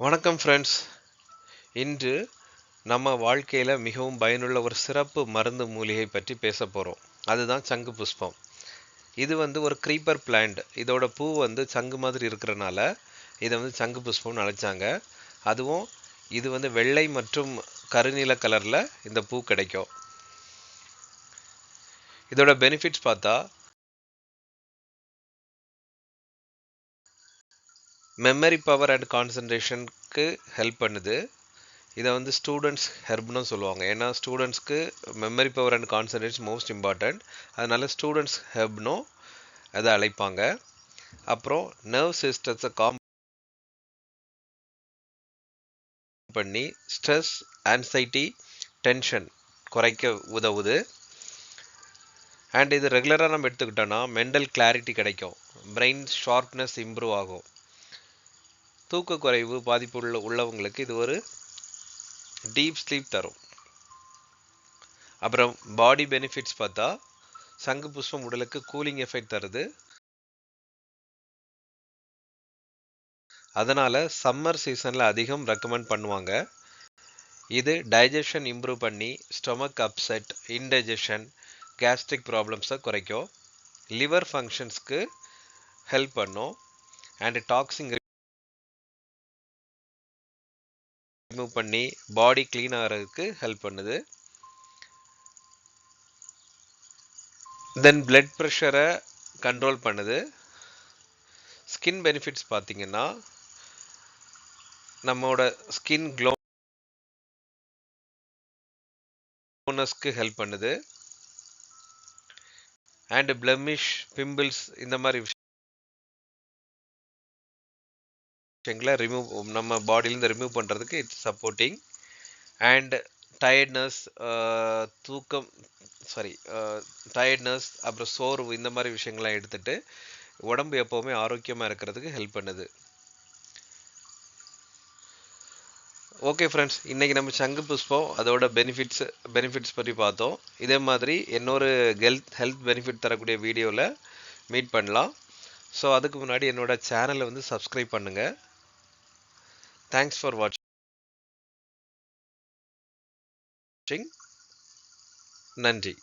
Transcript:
வணக்கம் ஃப்ரெண்ட்ஸ் இன்று நம்ம வாழ்க்கையில் மிகவும் பயனுள்ள ஒரு சிறப்பு மருந்து மூலிகை பற்றி பேச போகிறோம் அதுதான் சங்கு புஷ்பம். இது வந்து ஒரு க்ரீப்பர் பிளான்ட் இதோட பூ வந்து சங்கு மாதிரி இருக்கிறனால இதை வந்து சங்கு புஷ்பம்னு அழைச்சாங்க. அதுவும் இது வந்து வெள்ளை மற்றும் கருநீல கலரில் இந்த பூ கிடைக்கும். இதோட பெனிஃபிட்ஸ் பார்த்தா மெமரி பவர் அண்ட் கான்சன்ட்ரேஷனுக்கு ஹெல்ப் பண்ணுது. இதை வந்து ஸ்டூடெண்ட்ஸ் ஹெர்ப்னு சொல்லுவாங்க. ஏன்னா ஸ்டூடெண்ட்ஸ்க்கு memory power and concentration most important அதனால் ஸ்டூடெண்ட்ஸ் ஹெர்ப்னும் அதை அழைப்பாங்க. அப்புறம் நர்வ் சிஸ்டத்தை காம் பண்ணி ஸ்ட்ரெஸ் ஆன்சைட்டி டென்ஷன் குறைக்க உதவுது. அண்ட் இது ரெகுலராக நம்ம எடுத்துக்கிட்டோன்னா மென்டல் கிளாரிட்டி கிடைக்கும். பிரெயின் ஷார்ப்னஸ் இம்ப்ரூவ் ஆகும். தூக்க குறைவு பாதிப்பு உள்ள உள்ளவங்களுக்கு இது ஒரு டீப் ஸ்லீப் தரும். அப்புறம் பாடி பெனிஃபிட்ஸ் பார்த்தா சங்கு புஷ்பம் உடலுக்கு கூலிங் எஃபெக்ட் தருது. அதனால சம்மர் சீசனில் அதிகம் ரெக்கமெண்ட் பண்ணுவாங்க. இது டைஜஷன் இம்ப்ரூவ் பண்ணி ஸ்டொமக் அப்செட் இன்டைஜஷன் கேஸ்ட்ரிக் ப்ராப்ளம்ஸை குறைக்கும். லிவர் ஃபங்க்ஷன்ஸ்க்கு ஹெல்ப் பண்ணும். அண்ட் டாக்ஸிங் ரிமூவ் பண்ணி பாடி க்ளீன் ஆகிறதுக்கு ஹெல்ப் பண்ணுது. தென் பிளட் ப்ரெஷரை கண்ட்ரோல் பண்ணுது. ஸ்கின் பெனிஃபிட்ஸ் பார்த்தீங்கன்னா நம்மளோட ஸ்கின் க்ளோனஸ்க்கு ஹெல்ப் பண்ணுது. அண்ட் பிளமிஷ் பிம்பிள்ஸ் இந்த மாதிரி விஷயங்களை ரிமூவ் நம்ம பாடியிலேருந்து ரிமூவ் பண்ணுறதுக்கு இட்ஸ் சப்போர்ட்டிங் அண்ட் டயர்ட்னஸ் தூக்கம் சாரி டயர்ட்னஸ் uh, அப்புறம் சோர்வு இந்த மாதிரி விஷயங்கள்லாம் எடுத்துகிட்டு உடம்பு எப்போவுமே ஆரோக்கியமாக இருக்கிறதுக்கு ஹெல்ப் பண்ணுது. ஓகே ஃப்ரெண்ட்ஸ் இன்றைக்கி நம்ம சங்கு புஷ்பம் அதோட பெனிஃபிட்ஸ் பெனிஃபிட்ஸ் பற்றி பார்த்தோம். இதே மாதிரி இன்னொரு ஹெல்த் ஹெல்த் பெனிஃபிட் தரக்கூடிய வீடியோவில் மீட் பண்ணலாம். ஸோ அதுக்கு முன்னாடி என்னோட சேனலை வந்து சப்ஸ்கிரைப் பண்ணுங்கள் Thanks for watching. Nandi.